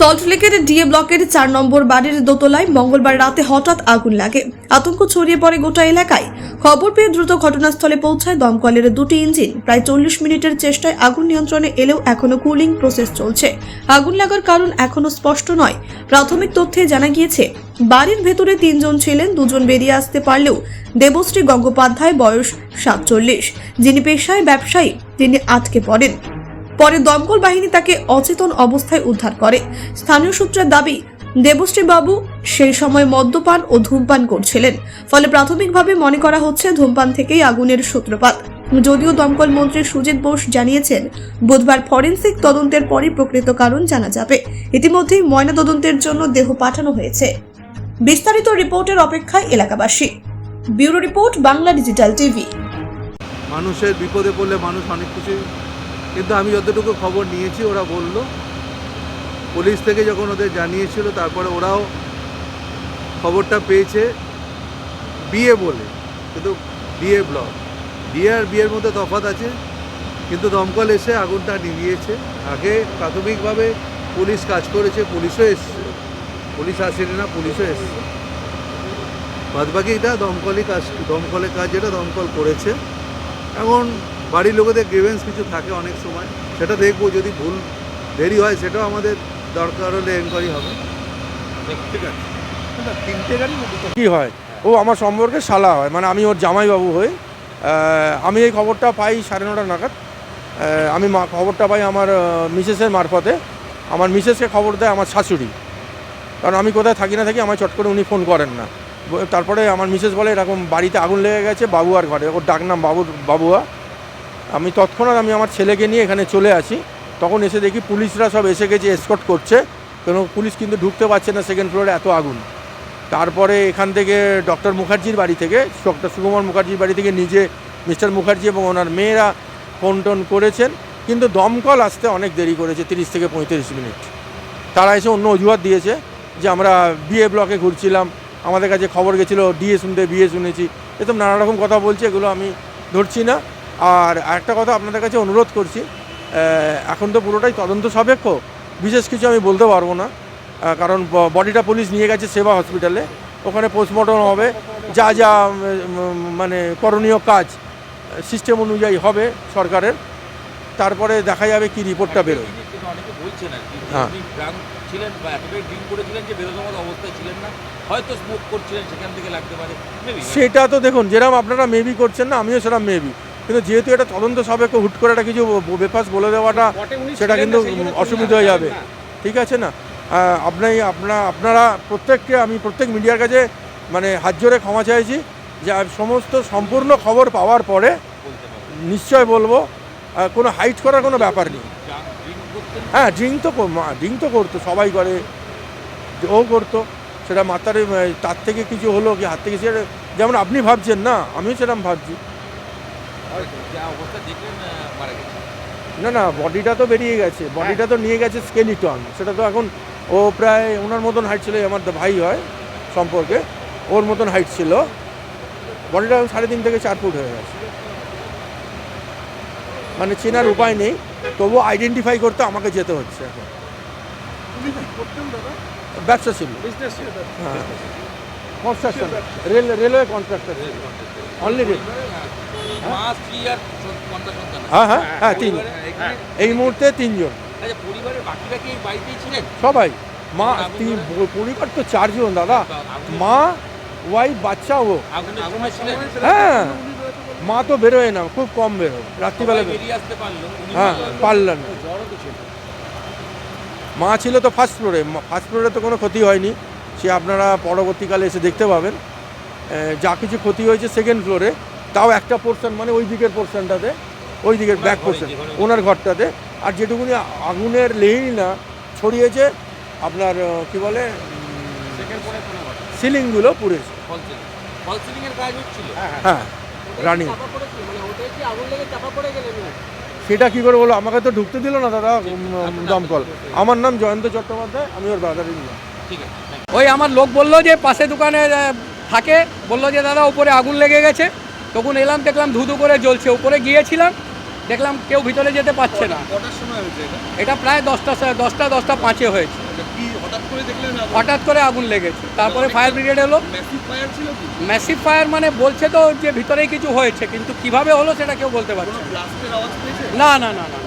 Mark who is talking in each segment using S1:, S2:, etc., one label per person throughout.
S1: সল্টলেকের ডিএ ব্লকের চার নম্বর বাড়ির দোতলায় মঙ্গলবার রাতে হঠাৎ আগুন লাগে। আতঙ্ক ছড়িয়ে পড়ে গোটা এলাকায়। খবর পেয়ে দ্রুত ঘটনাস্থলে পৌঁছায় দমকলের দুটি ইঞ্জিন। প্রায় চল্লিশ মিনিটের চেষ্টায় আগুন নিয়ন্ত্রণে এলেও এখনও কুলিং প্রসেস চলছে। আগুন লাগার কারণ এখনও স্পষ্ট নয়। প্রাথমিক তথ্যে জানা গিয়েছে, বাড়ির ভেতরে তিনজন ছিলেন, দুজন বেরিয়ে আসতে পারলেও দেবশ্রী গঙ্গোপাধ্যায় বয়স সাতচল্লিশ, যিনি পেশায় ব্যবসায়ী, তিনি আটকে পড়েন। পরে দমকল বাহিনী তাকে অচেতন অবস্থায় উদ্ধার করে। স্থানীয় সূত্রের দাবি, দেবশ্রী বাবু সেই সময় মদ্যপান ও ধূমপান করছিলেন। ফলে প্রাথমিকভাবে মনে করা হচ্ছে ধূমপান থেকেই আগুনের সূত্রপাত। যদিও দমকল মন্ত্রী সুজিত বোস জানিয়েছেন, বুধবার ফরেন্সিক তদন্তের পরই প্রকৃত কারণ জানা যাবে। ইতিমধ্যেই ময়না তদন্তের জন্য দেহ পাঠানো হয়েছে। বিস্তারিত রিপোর্টের অপেক্ষায় এলাকাবাসী। Bureau report, Bangla digital TV.
S2: মানুষের বিপদে পড়লে মানুষ অনেক কিছু কিন্তু আমি যতটুকু খবর নিয়েছি, ওরা বলল। পুলিশ থেকে যখন ওদের জানিয়েছিল, তারপরে ওরাও খবরটা পেয়েছে বিয়ে বলে। কিন্তু বিয়ে ব্লক। বিয়ে আর বিয়ের মধ্যে তফাৎ আছে, কিন্তু দমকল এসে আগুনটা নিভিয়েছে। আগে প্রাথমিকভাবে পুলিশ কাজ করেছে, পুলিশও এসছে। পুলিশ আসেনি না, পুলিশও এসছে। বাদবাকি এটা দমকলই কাজ, দমকলের কাজ এটা দমকল করেছে। এখন বাড়ির লোকেদের গ্রিভেন্স কিছু থাকে অনেক সময় সেটা দেখব যদি ভুল দেরি হয় সেটাও আমাদের দরকার হলে এনকোয়ারি হবে। ঠিক আছে। তিনটে গাড়ি
S3: কি হয়? ও আমার সম্পর্কে শালা হয় মানে আমি ওর জামাইবাবু হই। আমি এই খবরটা পাই সাড়ে নটা নাগাদ। আমি মা- খবরটা পাই আমার মিসেসের মারফতে। আমার মিসেসকে খবর দেয় আমার শাশুড়ি। কারণ আমি কোথায় থাকি না থাকি আমার চট করে উনি ফোন করেন না। তারপরে আমার মিসেস বলে এরকম বাড়িতে আগুন লেগে গেছে বাবুয়ার ঘরে। ওর ডাকনাম বাবুর বাবুয়া। আমি তৎক্ষণাৎ আমি আমার ছেলেকে নিয়ে এখানে চলে আসি। তখন এসে দেখি পুলিশরা সব এসে গেছে এসকট করছে। কেন পুলিশ কিন্তু ঢুকতে পারছে না সেকেন্ড ফ্লোরে এত আগুন। তারপরে এখান থেকে ডক্টর মুখার্জির বাড়ি থেকে ডক্টর সুকুমার মুখার্জির বাড়ি থেকে নিজে মিস্টার মুখার্জি এবং ওনার মেয়েরা ফোন টোন করেছেন। কিন্তু দমকল আসতে অনেক দেরি করেছে, তিরিশ থেকে পঁয়ত্রিশ মিনিট। তারা এসে অন্য অজুহাত দিয়েছে যে আমরা বিয়ে ব্লকে ঘুরছিলাম। আমাদের কাছে খবর গেছিল ডিএ শুনতে বিয়ে শুনেছি। এসব নানা রকম কথা বলছে, এগুলো আমি ধরছি না। আর একটা কথা আপনাদের কাছে অনুরোধ করছি এখন তো পুরোটাই তদন্ত সাপেক্ষ বিশেষ কিছু আমি বলতে পারব না কারণ বডিটা পুলিশ নিয়ে গেছে সেবা হসপিটালে ওখানে পোস্টমর্টম হবে যা যা মানে করণীয় কাজ সিস্টেম অনুযায়ী হবে সরকারের তারপরে দেখা যাবে কি রিপোর্টটা বেরোয়। হ্যাঁ।
S4: ছিলেন বা এতটাই ড্রিঙ্ক করেছিলেন যে বেরোনোর অবস্থায় ছিলেন না হয়তো স্মোক করছিলেন সেখান থেকে লাগতে পারে
S3: সেটা তো দেখুন যেরকম আপনারা মেবি করছেন না আমিও সেরকম মেবি কিন্তু যেহেতু এটা তদন্ত সাপেক্ষ হুট করে একটা কিছু বেফাস বলে দেওয়াটা সেটা কিন্তু অসুবিধা হয়ে যাবে ঠিক আছে না? আপনি আপনারা আপনারা প্রত্যেককে আমি প্রত্যেক মিডিয়ার কাছে মানে হাত জোরে ক্ষমা চাইছি যে সমস্ত সম্পূর্ণ খবর পাওয়ার পরে নিশ্চয় বলব কোনো হাইট করার কোনো ব্যাপার নেই। হ্যাঁ ড্রিঙ্ক তো ড্রিঙ্ক তো করতো সবাই করে। ও করতো সেটা মাথার তার থেকে কিছু হলো কি হাত থেকে সেটা যেমন আপনি ভাবছেন না আমিও সেরকম ভাবছি। না না বডিটা তো বেরিয়ে গেছে। বডিটা তো নিয়ে গেছে স্কেলিটন সেটা তো এখন ও প্রায় ওনার মতন হাইট ছিল আমার ভাই হয় সম্পর্কে, ওর মতন হাইট ছিল। বডিটা এখন সাড়ে তিন থেকে চার ফুট হয়ে গেছে। মানে চেনার উপায় নেই, তবুও আইডেন্টিফাই করতে আমাকে যেতে হচ্ছে এখন। ব্যবসা ছিল। হ্যাঁ। Construction rail railway contractor only rail
S4: আছে।
S3: হ্যাঁ হ্যাঁ হ্যাঁ তিন এই মুহূর্তে তিনজন।
S4: আচ্ছা
S3: সবাই। মা তিন পরিবার তো চারজন দাদা। মা ওয়াইফ বাচ্চা ও। হ্যাঁ। মা তো বেরোয় না খুব কম বেরোয়। রাত্রিবেলা হ্যাঁ পারলেন মা ছিল তো ফার্স্ট ফ্লোরে ফার্স্ট ফ্লোরে তো কোনো ক্ষতি হয়নি। সে আপনারা পরবর্তীকালে এসে দেখতে পাবেন। যা কিছু ক্ষতি হয়েছে সেকেন্ড ফ্লোরে তাও একটা পোর্শন মানে ওই দিকের পোর্শনটাতে ওই দিকের ব্যাক পোর্শন ওনার ঘরটাতে। আর যেটুকুনি আগুনের লেই না ছড়িয়েছে আপনার কি বলে? সিলিংগুলো পুড়েছে
S4: এর কাজ হচ্ছিল?
S3: হ্যাঁ রানিং সেটা কি করে বলো? আমাকে তো ঢুকতে দিল না দাদা দমকল আমার নাম জয়ন্ত চট্টোপাধ্যায় আমি ওর ব্রাদার ইন
S4: ঠিক আছে
S5: ওই আমার লোক বলল যে পাশে দোকানে থাকে। বলল যে দাদা উপরে আগুন লেগে গেছে। তখন এলাম দেখলাম ধুধু করে জ্বলছে। উপরে গিয়েছিলাম দেখলাম কেউ ভিতরে যেতে পারছে না।
S2: এটা?
S5: প্রায় দশটা দশটা দশটা পাঁচে হয়েছে। হঠাৎ করে আগুন লেগেছে। তারপরে ফায়ার ব্রিগেড এলো।
S6: ম্যাসিভ ফায়ার
S5: মানে বলছে তো যে ভিতরেই কিছু হয়েছে কিন্তু কীভাবে হলো সেটা কেউ বলতে পারছে না। না না না।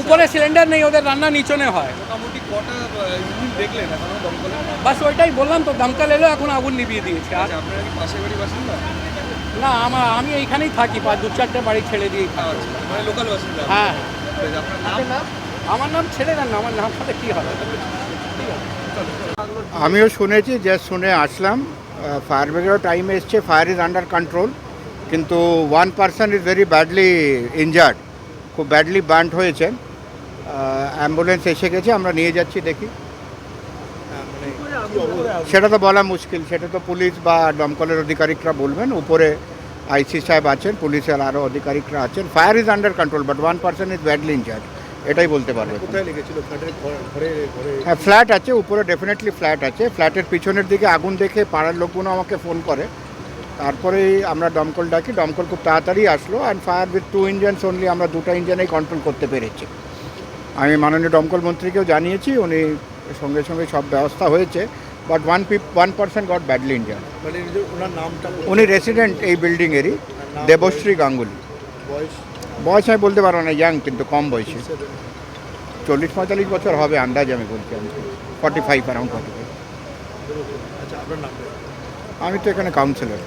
S5: উপরে সিলিন্ডার নেই ওদের রান্না নিচনে হয়। বাস ওইটাই বললাম তো দমকল এলো এখন আগুন নিভিয়ে দিয়েছে। আর না আমার আমি এইখানেই থাকি পাঁচ দু চারটে বাড়ি ছেড়ে দিয়েই থাকি।
S6: আচ্ছা মানে লোকাল বাসিন্দা।
S5: হ্যাঁ। আমার নাম ছেড়ে দেন না আমার নাম সাথে কী হবে?
S7: আমিও শুনেছি যে শুনে আসলাম। ফায়ার ব্রিগেডও টাইমে এসছে ফায়ার ইজ আন্ডার কন্ট্রোল কিন্তু one person is very badly injured খুব ব্যাডলি বার্ন্ট হয়েছেন অ্যাম্বুলেন্স এসে গেছে আমরা নিয়ে যাচ্ছি দেখি। সেটা তো বলা মুশকিল সেটা তো পুলিশ বা দমকলের আধিকারিকরা বলবেন। উপরে আইসি সাহেব আছেন পুলিশের আরও আধিকারিকরা আছেন। Fire is under control but one person is badly injured এটাই বলতে পারবে হ্যাঁ ফ্ল্যাট আছে উপরে ডেফিনেটলি ফ্ল্যাট আছে। ফ্ল্যাটের পিছনের দিকে আগুন দেখে পাড়ার লোকগুলো আমাকে ফোন করে। তারপরেই আমরা দমকল ডাকি দমকল খুব তাড়াতাড়ি আসলো। And fire with two engines only আমরা দুটো ইঞ্জিনেই কন্ট্রোল করতে পেরেছি। আমি মাননীয় দমকল মন্ত্রীকেও জানিয়েছি উনি সঙ্গে সঙ্গে সব ব্যবস্থা হয়েছে। But one পিপ one percent got badly
S3: নামটা
S7: উনি রেসিডেন্ট এই বিল্ডিংয়েরই দেবশ্রী গাঙ্গুলি।
S3: বয়স?
S7: আমি বলতে পারব না ইয়াং কিন্তু কম বয়সে। চল্লিশ পঁয়তাল্লিশ বছর হবে আন্দাজ আমি বলছি আমি forty five around forty five আমি তো এখানে কাউন্সিলর